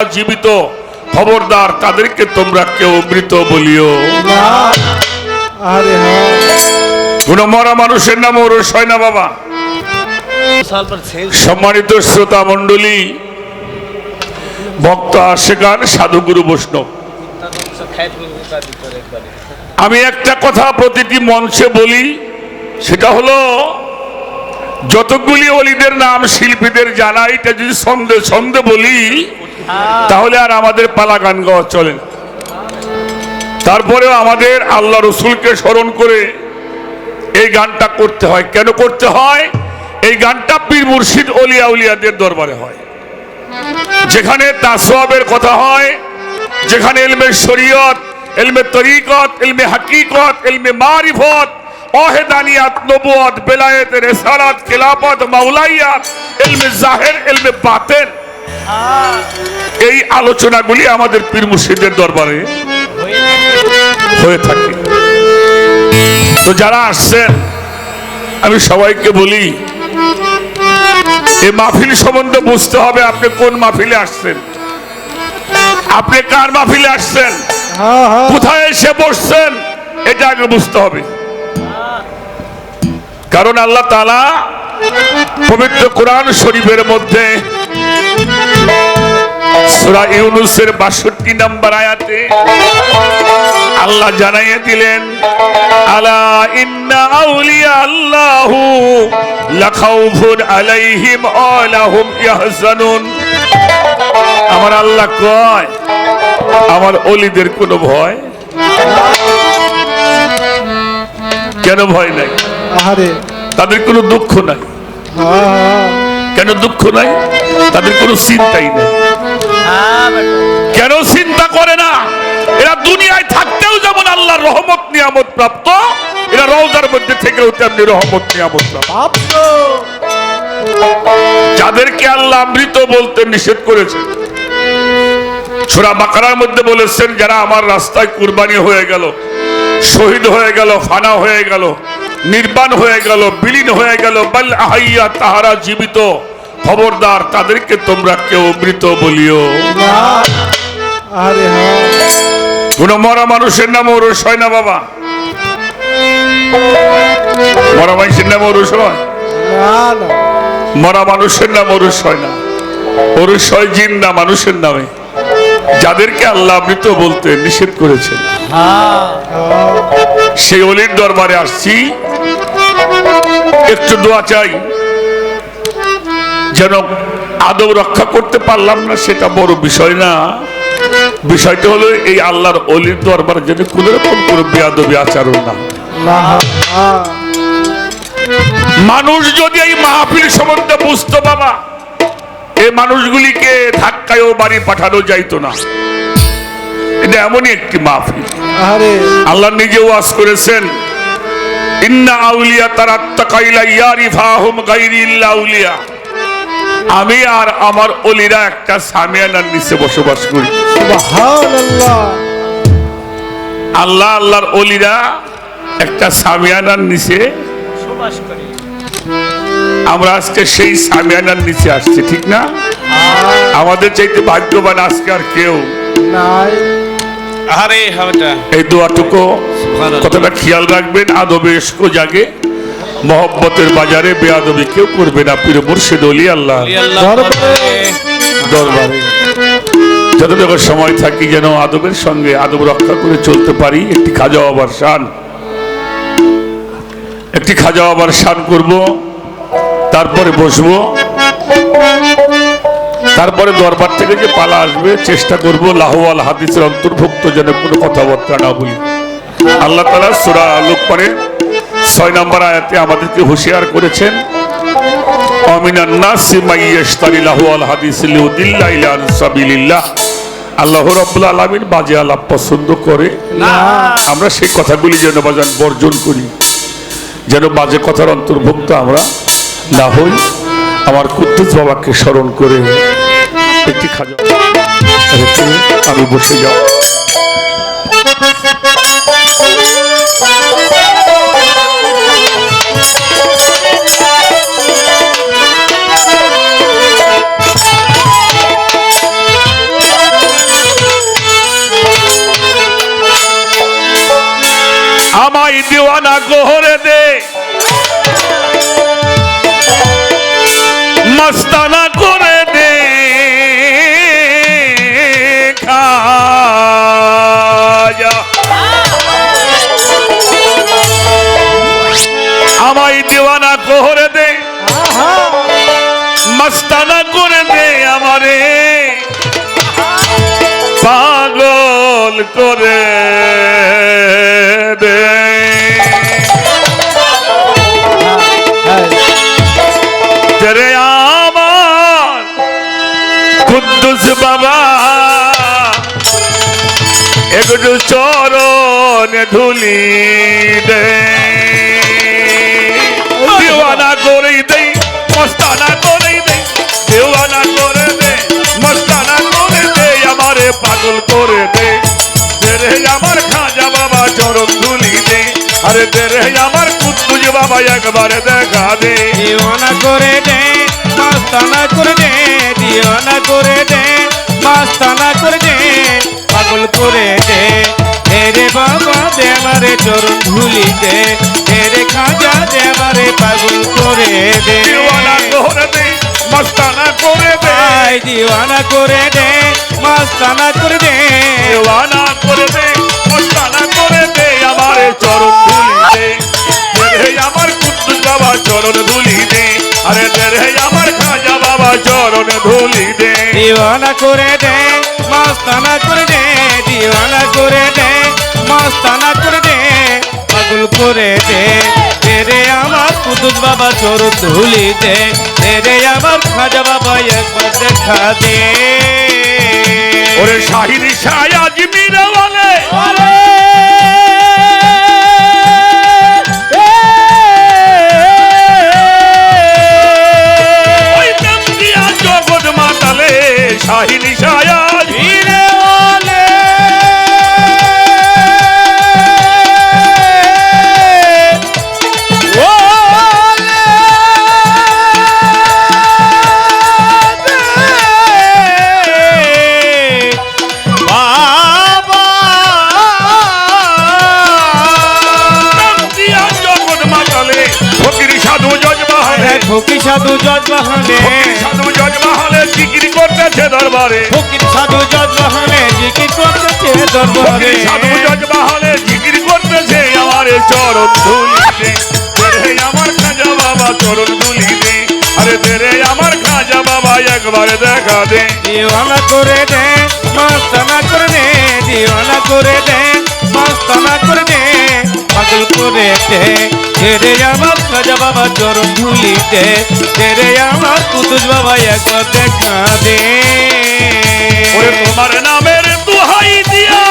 জীবিত খবরদার তাদেরকে তোমরা কেউ মৃত বলিও। কোন হ্যাঁ। মরা মানুষের নাম ওর হয় না বাবা। সম্মানিত শ্রোতা মন্ডলী ভক্ত আশেখান সাধুগুরু বৈষ্ণব। আমি একটা কথা প্রতিটি মঞ্চে বলি সেটা হলো যতগুলি অলিদের নাম শিল্পীদের জানা এটা যদি সন্দেহ সন্দেহ বলি তাহলে আর আমাদের পালা গান গাওয়া চলে না। তারপরেও আমাদের আল্লাহ রসুলকে স্মরণ করে এই গানটা করতে হয়। কেন করতে হয়? এই গানটা পীর মুর্শিদ অলিয়া উলিয়াদের দরবারে হয়। যেখানে তাসওয়াবের কথা হয়, যেখানে এলমে শরীয়ত, এলমে তরিকত, এলমে হাকিকত, এলমে মারিফত অহেদানিয়াত নবুয়ত বেলায়েত রেসালাত, খেলাফত মাওলাইয়াত এলমে জাহের, এলমে বাতেন। এই আলোচনাগুলি আমাদের পীর মুর্শিদের দরবারে হয়ে থাকে। তো যারা আসছেন, আমি সবাইকে বলি এই মাহফিল সম্বন্ধে বুঝতে হবে আপনি কোন মাহফিলে আসছেন। আপনি কার মাহফিলে আসছেন? কোথায় এসে বসছেন? এটা আগে বুঝতে হবে। কারণ আল্লাহ তালা পবিত্র কোরআন শরীফের মধ্যে সূরা ইউনুসের বাষট্টি নম্বর আয়াতে আল্লাহ জানাইয়ে দিলেন আলা ইন্না আউলিয়া আল্লাহু লাখাউফুন আলাইহিম আলাহুম ইয়াহজানুন। আমার আল্লাহ কয় আমার অলিদের কোনো ভয়? কেন ভয় নাই? তাদের কোনো দুঃখ নাই? কেন দুঃখ নাই? তাদের কোনো চিন্তাই নেই। কেন চিন্তা করে না? এরা দুনিয়ায় থাকতেও যেমন আল্লাহর রহমত নিয়ামত প্রাপ্ত এরা রওজার মধ্যে থেকেও তেমনি রহমত নিয়ামত প্রাপ্ত। যাদেরকে আল্লাহ অমৃত বলতে নিষেধ করেছে ছোড়া বাকারার মধ্যে বলেছেন যারা আমার রাস্তায় কুরবানি হয়ে গেল শহীদ হয়ে গেল ফানা হয়ে গেল নির্বাণ হয়ে গেল বিলীন হয়ে গেল। বাল আহাইয়া তাহারা জীবিত। খবরদার তাদেরকে তোমরা কেউ মৃত বলিও। না আরে হ্যাঁ। কোন মরা মানুষের নাম ওরস হয় না বাবা। মরা মানুষের নাম ওরস হয়? মরা মানুষের নাম ওরস হয় না। ওরস হয় জিন্দা মানুষের নামে। যাদেরকে আল্লাহ মৃত বলতে নিষেধ করেছেন। সেই অলির দরবারে আসছি। একটু দোয়া চাই। যেন আদব রক্ষা করতে পারলাম না সেটা বড় বিষয় না। বিষয়টা হলো এই আল্লাহর অলির দরবারে যেন কোন রকম কোনো বেয়াদবি আচরণ না। মানুষ যদি এই মাহফিল সম্বন্ধে বুঝতো বাবা এই মানুষগুলিকে ধাক্কায়ও বাড়ি পাঠানো যাইতো না। এটা এমনই একটি মাহফিল। আল্লাহ নিজে ওয়াজ করেছেন ইন্না আউলিয়া তারা আমি আর আমার অলিরা একটা সামিয়ানার নিচে বসবাস করি। আল্লাহ আল্লাহর অলিরা একটা সামিয়ানার নিচে আমরা আজকে সেই সামিয়ানার নিচে আসছি ঠিক না? আমাদের চাইতে ভাগ্যবান আজকে আর কেউ। এই দোয়াটুকু কথাটা খেয়াল রাখবেন আদবে এসকো জাগে মহব্বতের বাজারে বেয়াদবি কেউ করবে না পীর মুর্শিদ অলি আল্লাহ। দরবারে দরবারে। যতটুকু সময় থাকি যেন আদবের সঙ্গে আদব রক্ষা করে চলতে পারি একটি খাজা আবার শান। একটি খাজা আবার শান করব তারপরে বসবো। তারপরে দরবার থেকে যে পালা আসবে চেষ্টা করব লাহওয়াল হাদিসের অন্তর্ভুক্ত যেন কোনো কথাবার্তা না বলি। আল্লাহ তালা সুরা লোকপারে ছয় নম্বর আয়াতে আমাদেরকে হুঁশিয়ার করেছেন আল্লাহ রাব্বুল আলামিন বাজে আলাপ পছন্দ করে। আমরা সেই কথাগুলি যেন বাজান বর্জন করি। যেন বাজে কথার অন্তর্ভুক্ত আমরা না হই। আমার কুদ্দুস বাবাকে স্মরণ করে একটি খাজা আমি বসে যাও। আমায় দিওয়ানা গোহরে দে। মাস্তানা করে করে কুদ্দুস বাবা একটু চরণ ধুলি। দে আরে তেরে আমার কুদ্দুস বাবা একবার দেখা দে দিওয়ানা করে দে মাস্তানা করে দে দিওয়ানা করে দে মাস্তানা করে দে পাগল করে দে হেরে বাবা দে আমারে চরণ ধুলি দে হেরে খাজা দে আমারে পাগল করে দে দিওয়ানা করে দে মস্তানা করে দে আই দিওয়ানা করে দে মাস্তানা করে দে দেওয়ানা করে চরণ ধুলি দে আরে রে আমার খাজা বাবা চরণ ধুলি দে দিওয়ানা করে দে মাস্তানা করে দে দিওয়ানা করে দে মাস্তানা করে দে পাগল করে দে। তেরে আমার কুদুস বাবা চোর ধুলি দে তেরে আমার খাজা বাবা একবার দেখা দে। ওরে শাহির শাহ আজমির বলে শাহির ফকির সাধু জজ বাহানে ফকির সাধু জজবাহালে জিকির করতেছে দরবারে। ফকির সাধু জজ বাহানে জিকির করতেছে দরবারে। ফকির সাধু জজবাহালে জিকির করতেছে আমারে চরণ ধুলিতে। রে আমার খাজা বাবা চরণ ধুলিতে। আরে তেরে আমার খাজা বাবা একবার দেখা দে। দিওয়ানা করে দে মাস্তানা করে দে দিওয়ানা করে দে মাস্তানা করে দে পাগল করে দে। তেরে আমার খাজা বাবা চরণ ধুলিতে তেরে আমার কুতুজ বাবা একবার দেখা দে তোমার নামের দুহাই দিয়া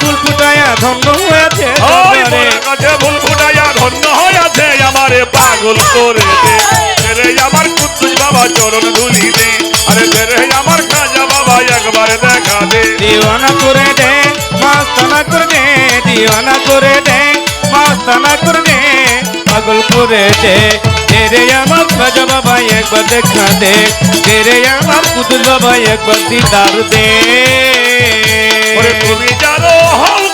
ফুল ফুটাইয়া ধন্য হয়েছে। কাছে ভুল ফুটায়া ধন্য হইয়াছে আমারে পাগল করে দে আমার কুদ্দুস বাবা চরণ ধুলি দে আরে রে আমার খাজা বাবা একবার দেখা দে দিওয়ানা করে দে মাস্তানা করে দে দিওয়ানা করে দে মাস্তানা করে দে পাগল করে দে তেরে আমার খাজা বাবা একবার দেখা দে তেরে আমার কুতুল বাবা একবার দিদার দে। তুমি জানো হল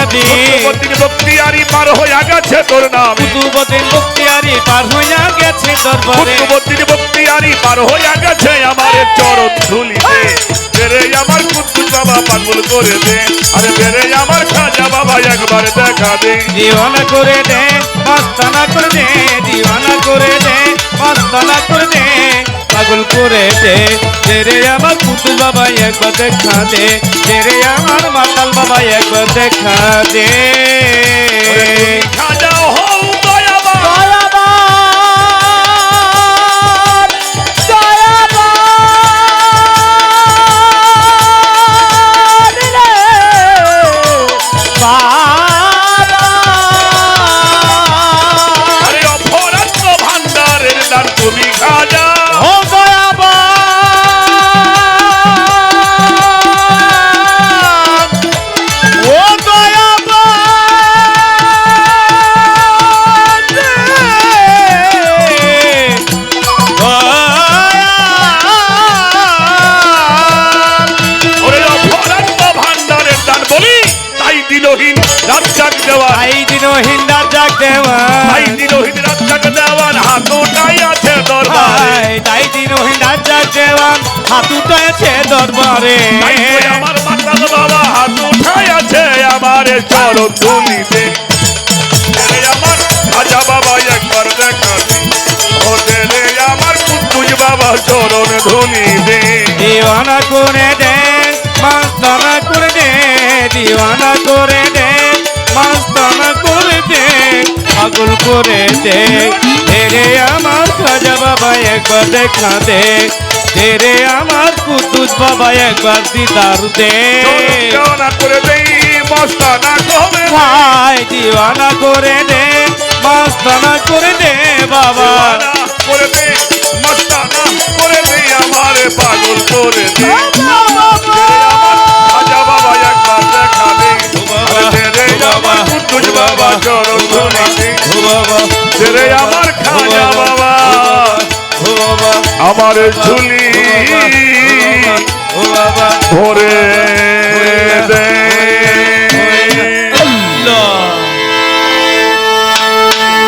বক্তিয়াদি কুতুবুদ্দিন বক্তিয়ারি পার হইয়া গেছে তোর নামে। কুতুবুদ্দিন বক্তিয়ারি পার হইয়া গেছে দরবারে। কুতুবুদ্দিন বক্তিয়ারি পার হইয়া গেছে আমার চরণ ধুলিতে। বেরে আমার কুতুব বাবা পাগল করে দে। আরে বেরে আমার খাজা বাবা একবার দেখা দে। দিওয়ানা করে দে মাস্তানা করে দে দিওয়ানা করে দে মাস্তানা করে দে। পাগল করে দে তেরে আমার পুতুল বাবা একবার দেখা দে তেরে আমার মাতাল বাবা একবার দেখা দে হাত উঠেছে দরবারে। আমার মাতাল বাবা হাত উঠাই আছে আমার চরণ রে আমার বাবা একবার দেখা দে রে আমার কুতুজ বাবা চরণ ধুলিতে দিওয়ানা করে দে মাস্তানা করে দে দিওয়ানা করে দে মাস্তানা করে দে পাগল করে দে। তেরে আমার খাজা বাবা একবার দেখা দে তেরে আমার কুতুজ বাবা একবার দিদার দে। করে দেই মস্তানা ভাই দিওয়ানা করে দে মাস্তানা করে দে বাবা। করে দে মস্তানা করে দে আমারে পাগল করে দে। বাবা! বাবা চরণ বাবা। আমার ঝুলি। ভরে